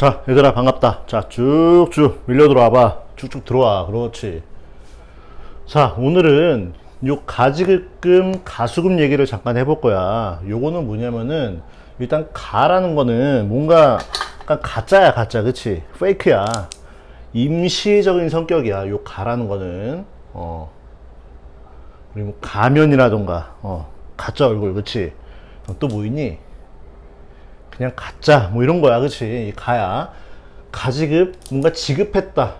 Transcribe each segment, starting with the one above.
자, 얘들아, 반갑다. 자, 쭉쭉 밀려 들어와 봐. 쭉쭉 들어와. 그렇지. 자, 오늘은 요 가지금, 가수금 얘기를 잠깐 해볼 거야. 요거는 뭐냐면은, 일단 가라는 거는 뭔가 약간 가짜야, 가짜. 그치? 페이크야. 임시적인 성격이야. 요 가라는 거는. 어. 뭐 가면이라던가, 어. 가짜 얼굴, 그치? 어, 또뭐 있니? 그냥 가짜 뭐 이런 거야 그치? 이 가야. 가지급 뭔가 지급했다.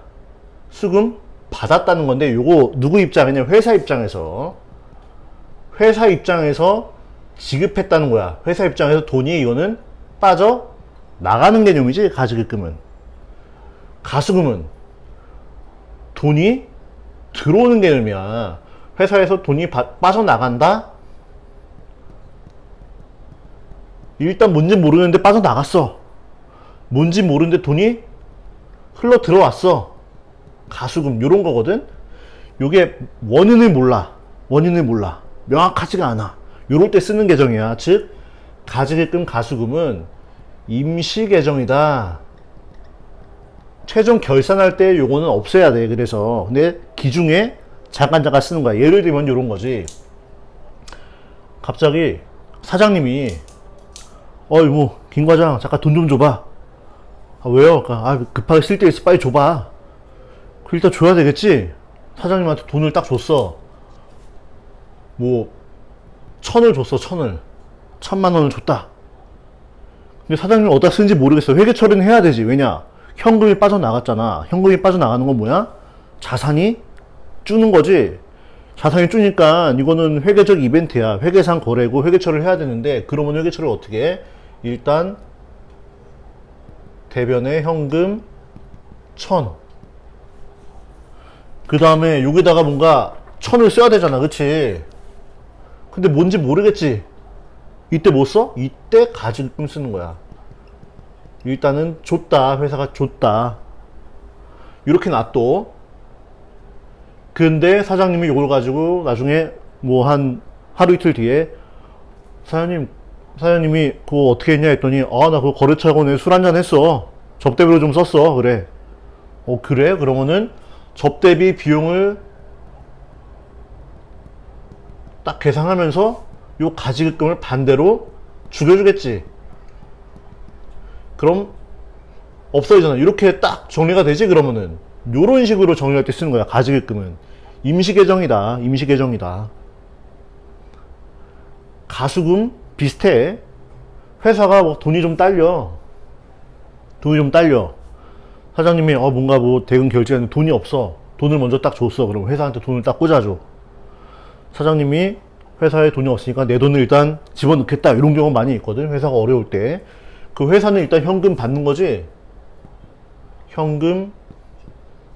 수금 받았다는 건데 요거 누구 입장이냐 회사 입장에서. 회사 입장에서 지급했다는 거야. 회사 입장에서 돈이 이거는 빠져 나가는 개념이지 가지급금은. 가수금은 돈이 들어오는 개념이야. 회사에서 돈이 바- 빠져나간다 일단 뭔지 모르는데 빠져나갔어. 뭔지 모르는데 돈이 흘러 들어왔어. 가수금 요런 거거든. 요게 원인을 몰라. 원인을 몰라. 명확하지가 않아. 요럴 때 쓰는 계정이야. 즉 가지게끔 가수금은 임시 계정이다. 최종 결산할 때 요거는 없애야 돼. 그래서 근데 기중에 잠깐 잠깐 쓰는 거야. 예를 들면 요런 거지. 갑자기 사장님이 어이 뭐 김 과장 잠깐 돈 좀 줘봐. 아 왜요? 그러니까, 아 급하게 쓸때 있어. 빨리 줘봐. 그 일단 줘야 되겠지? 사장님한테 돈을 딱 줬어. 뭐 천을 줬어 천을. 천만 원을 줬다. 근데 사장님이 어디다 쓰는지 모르겠어. 회계 처리는 해야 되지. 왜냐? 현금이 빠져나갔잖아. 현금이 빠져나가는 건 뭐야? 자산이 주는 거지. 자산이 주니까 이거는 회계적 이벤트야. 회계상 거래고 회계처리를 해야 되는데 그러면 회계처리를 어떻게 해? 일단 대변에 현금 천. 그 다음에 여기다가 뭔가 천을 써야 되잖아. 그치? 근데 뭔지 모르겠지. 이때 뭐 써? 이때 가지금 쓰는 거야. 일단은 줬다. 회사가 줬다. 이렇게 놔둬. 근데 사장님이 이걸 가지고 나중에 뭐 한 하루 이틀 뒤에 사장님 사장님이 그거 어떻게 했냐 했더니 아 나 그거 거래처하고는 술 한잔 했어 접대비로 좀 썼어 그래 어 그래 그러면은 접대비 비용을 딱 계산하면서 요 가지급금을 반대로 죽여주겠지 그럼 없어지잖아. 이렇게 딱 정리가 되지 그러면은 요런 식으로 정리할 때 쓰는 거야. 가지급금은 임시 계정이다. 임시 계정이다. 가수금 비슷해. 회사가 뭐 돈이 좀 딸려. 돈이 좀 딸려. 사장님이 어 뭔가 뭐 대금 결제하는 돈이 없어. 돈을 먼저 딱 줬어. 그럼 회사한테 돈을 딱 꽂아줘. 사장님이 회사에 돈이 없으니까 내 돈을 일단 집어넣겠다. 이런 경우 많이 있거든. 회사가 어려울 때. 그 회사는 일단 현금 받는 거지. 현금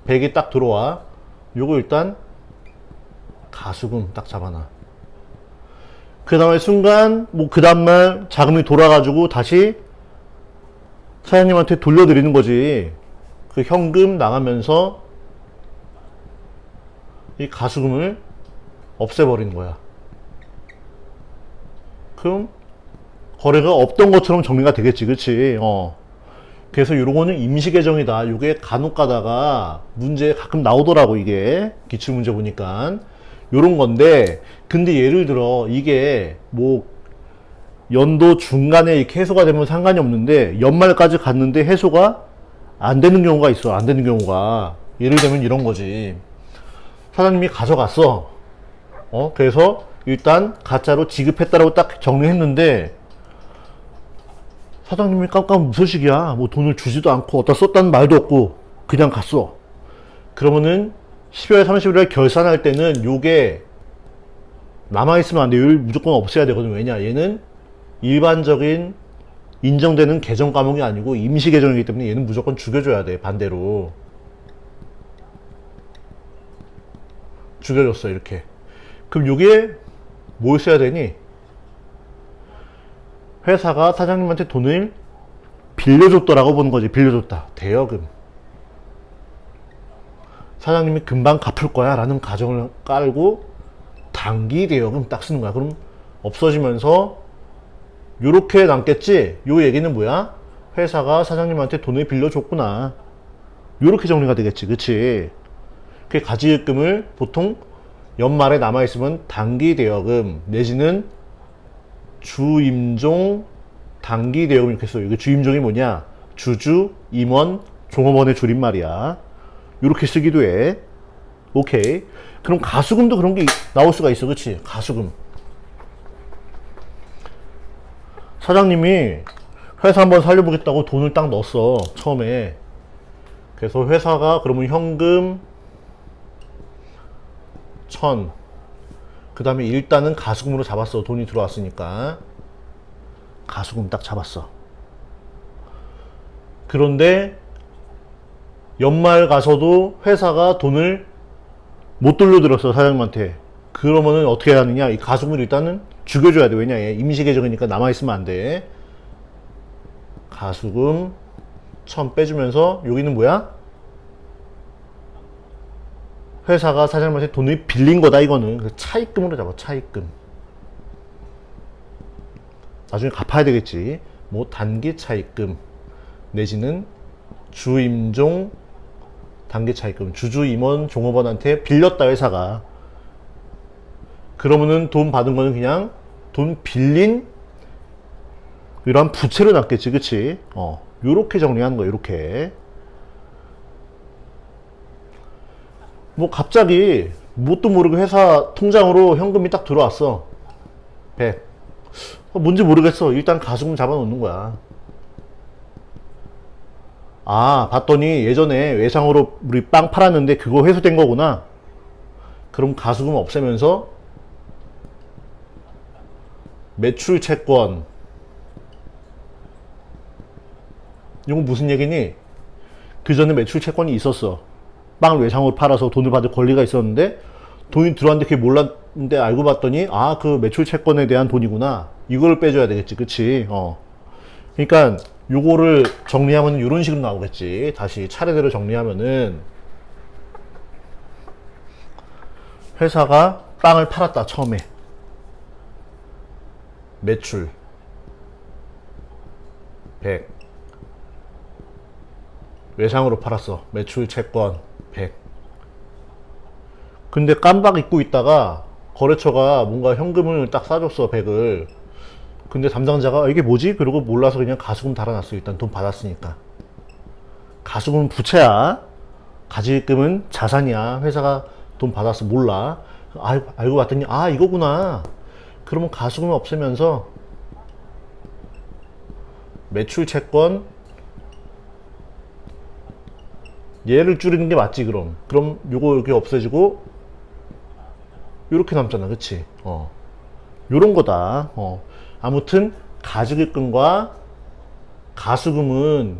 100이 딱 들어와. 요거 일단 가수금 딱 잡아놔. 그 다음에 순간, 뭐, 그 다음날 자금이 돌아가지고 다시 사장님한테 돌려드리는 거지. 그 현금 나가면서 이 가수금을 없애버리는 거야. 그럼 거래가 없던 것처럼 정리가 되겠지, 그치? 어. 그래서 요거는 임시 계정이다. 요게 간혹 가다가 문제 가끔 나오더라고, 이게. 기출문제 보니까. 요런 건데, 근데 예를 들어, 이게 뭐, 연도 중간에 이렇게 해소가 되면 상관이 없는데, 연말까지 갔는데 해소가 안 되는 경우가 있어. 안 되는 경우가. 예를 들면 이런 거지. 사장님이 가져갔어. 어, 그래서 일단 가짜로 지급했다라고 딱 정리했는데, 사장님이 깜깜 무소식이야. 뭐 돈을 주지도 않고 어디다 썼다는 말도 없고 그냥 갔어. 그러면은 12월 30일에 결산할 때는 요게 남아있으면 안 돼. 요를 무조건 없애야 되거든. 왜냐? 얘는 일반적인 인정되는 계정 과목이 아니고 임시 계정이기 때문에 얘는 무조건 죽여줘야 돼. 반대로. 죽여줬어. 이렇게. 그럼 요게 뭘 써야 되니? 회사가 사장님한테 돈을 빌려줬더라고 보는 거지. 빌려줬다. 대여금. 사장님이 금방 갚을 거야. 라는 가정을 깔고 단기 대여금 딱 쓰는 거야. 그럼 없어지면서 요렇게 남겠지? 요 얘기는 뭐야? 회사가 사장님한테 돈을 빌려줬구나. 요렇게 정리가 되겠지. 그치? 그 가지급금을 보통 연말에 남아있으면 단기 대여금 내지는 주임종 단기 대여금 이렇게 써요. 이게 주임종이 뭐냐? 주주, 임원, 종업원의 줄임말이야. 이렇게 쓰기도 해. 오케이. 그럼 가수금도 그런 게 나올 수가 있어. 그치? 가수금. 사장님이 회사 한번 살려보겠다고 돈을 딱 넣었어. 처음에. 그래서 회사가 그러면 현금 천. 그 다음에 일단은 가수금으로 잡았어. 돈이 들어왔으니까. 가수금 딱 잡았어. 그런데 연말 가서도 회사가 돈을 못 돌려들었어 사장님한테. 그러면은 어떻게 해야 하느냐? 이 가수금을 일단은 죽여줘야 돼. 왜냐? 얘 임시계정이니까 남아있으면 안 돼. 가수금 천 빼주면서 여기는 뭐야? 회사가 사장님한테 돈을 빌린 거다 이거는 그 차입금으로 잡아 차입금 나중에 갚아야 되겠지 뭐 단기 차입금 내지는 주임종 단기 차입금 주주 임원 종업원한테 빌렸다 회사가. 그러면은 돈 받은 거는 그냥 돈 빌린 이런 부채로 놨겠지 그치? 어 요렇게 정리하는 거야 요렇게. 뭐 갑자기 뭣도 모르게 회사 통장으로 현금이 딱 들어왔어. 100 어, 뭔지 모르겠어. 일단 가수금 잡아놓는 거야 아 봤더니 예전에 외상으로 우리 빵 팔았는데 그거 회수된 거구나 그럼 가수금 없애면서 매출 채권 이건 무슨 얘기니? 그 전에 매출 채권이 있었어. 빵을 외상으로 팔아서 돈을 받을 권리가 있었는데 돈이 들어왔는데 그게 몰랐는데 알고 봤더니 아 그 매출 채권에 대한 돈이구나. 이걸 빼줘야 되겠지, 그치? 어. 그러니까 요거를 정리하면 이런 식으로 나오겠지. 다시 차례대로 정리하면은 회사가 빵을 팔았다 처음에 매출 100 외상으로 팔았어. 매출 채권 100. 근데 깜박 잊고 있다가 거래처가 뭔가 현금을 딱 싸줬어, 100을. 근데 담당자가 아, 이게 뭐지? 그러고 몰라서 그냥 가수금 달아놨어. 일단 돈 받았으니까. 가수금은 부채야. 가지금은 자산이야. 회사가 돈 받았어. 몰라. 알, 알고 봤더니 아, 이거구나. 그러면 가수금 없애면서 매출 채권 얘를 줄이는 게 맞지 그럼 그럼 요거 이렇게 없애지고 요렇게 남잖아 그치 어 요런 거다 어 아무튼 가지급금과 가수금은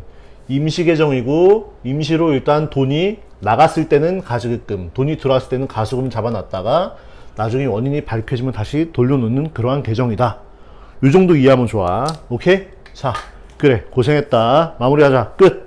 임시계정이고 임시로 일단 돈이 나갔을 때는 가지급금 돈이 들어왔을 때는 가수금 잡아놨다가 나중에 원인이 밝혀지면 다시 돌려놓는 그러한 계정이다. 요 정도 이해하면 좋아. 오케이? 자 그래. 고생했다. 마무리하자. 끝